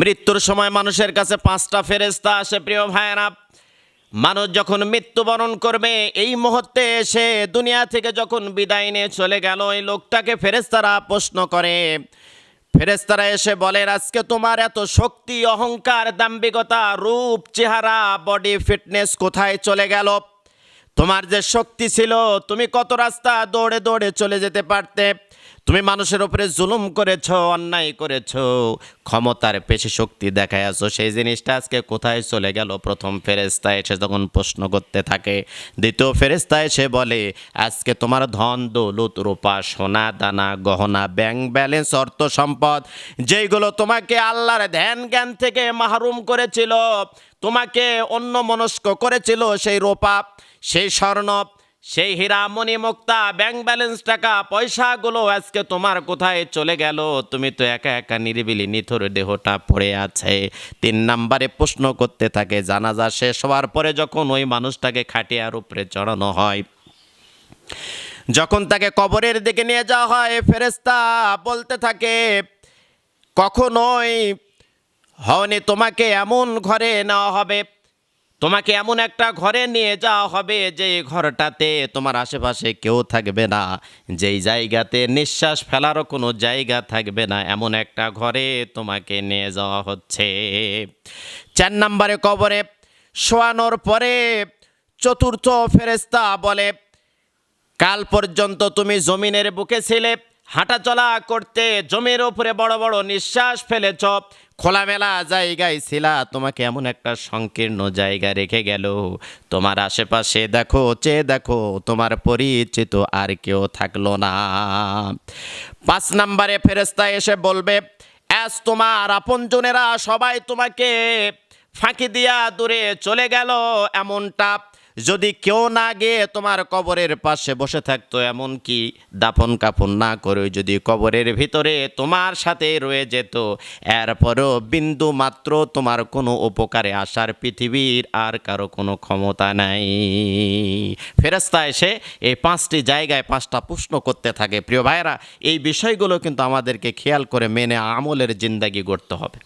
মৃত্যুর সময় মানুষের কাছে পাঁচটা ফেরেস্তা আসে, প্রিয় ভাইয়েরা। মানুষ যখন মৃত্যুবরণ করবে, এই মুহূর্তে এসে দুনিয়া থেকে যখন বিদায় নিয়ে চলে গেল, এই লোকটাকে ফেরেস্তারা প্রশ্ন করে। ফেরেস্তারা এসে বলে, আজকে তোমার এত শক্তি, অহংকার, দাম্ভিকতা, রূপ, চেহারা, বডি ফিটনেস কোথায় চলে গেল? তোমার যে শক্তি ছিল, তুমি কত রাস্তা দৌড়ে দৌড়ে চলে যেতে পারতে? তুমি মানুষের উপরে জুলুম করেছ, অন্যায় করেছ, ক্ষমতার পেশি শক্তি আছো সেই জিনিসটা আজকে কোথায় চলে গেল? প্রথম ফেরেস্তা এসে যখন প্রশ্ন করতে থাকে, দ্বিতীয় ফেরেস্তা এসে বলে, আজকে তোমার ধন, দৌলত, রূপা, সোনা, দানা, গহনা, ব্যাংক ব্যালেন্স, অর্থ সম্পদ, যেইগুলো তোমাকে আল্লাহর ধ্যান জ্ঞান থেকে মাহরুম করেছিল, তোমাকে অন্য মনস্ক করেছিল, সেই রূপা, সেই স্বর্ণ সেই হীরা মণি মুক্তা ব্যাংক ব্যালেন্স টাকা, পয়সাগুলো আজকে তোমার কোথায় চলে গেল? তুমি তো একা একা নিরিবিলি নিথর দেহটা পড়ে আছে। তিন নাম্বারে প্রশ্ন করতে থাকে, জানাজা শেষ হওয়ার পরে যখন ওই মানুষটাকে খাটিয়ার উপরে চড়ানো হয়, যখন তাকে কবরের দিকে নিয়ে যাওয়া হয় ফেরেস্তা বলতে থাকে, কখনোই হওনি তোমাকে এমন ঘরে নেওয়া হবে। তোমাকে এমন একটা ঘরে নিয়ে যাওয়া হবে যে ঘরটাতে তোমার আশেপাশে কেউ থাকবে না। যেই জায়গাতে নিঃশ্বাস ফেলারও কোনো জায়গা থাকবে না, এমন একটা ঘরে তোমাকে নিয়ে যাওয়া হচ্ছে। চার নম্বরে কবরে শোয়ানোর পরে চতুর্থ ফেরেস্তা বলে, কাল পর্যন্ত তুমি জমিনের বুকে ছিলে হাঁটাচলা করতে জমির উপরে বড় বড় নিঃশ্বাস ফেলেছ। খোলামেলা জায়গায় ছিলা তোমাকে এমন একটা সংকীর্ণ জায়গা রেখে গেল। তোমার আশেপাশে দেখো, চেয়ে দেখো, তোমার পরিচিত আর কেউ থাকল না। পাঁচ নম্বরে ফেরেস্তা এসে বলবে অ্যাস তোমার আপনজনেরা সবাই তোমাকে ফাঁকি দিয়া দূরে চলে গেল। এমনটা যদি কেউ না গিয়ে তোমার কবরের পাশে বসে থাকতো এমন কি দাফন কাফন না করে যদি কবরের ভিতরে তোমার সাথে রয়ে যেত, এরপরও বিন্দু মাত্র তোমার কোনো উপকারে আসার পৃথিবীর আর কারও কোনো ক্ষমতা নাই। ফেরস্তা এসে এই পাঁচটি জায়গায় পাঁচটা প্রশ্ন করতে থাকে। প্রিয় ভাইয়েরা, এই বিষয়গুলো কিন্তু আমাদেরকে খেয়াল করে মেনে আমলের জিন্দাগি গড়তে হবে।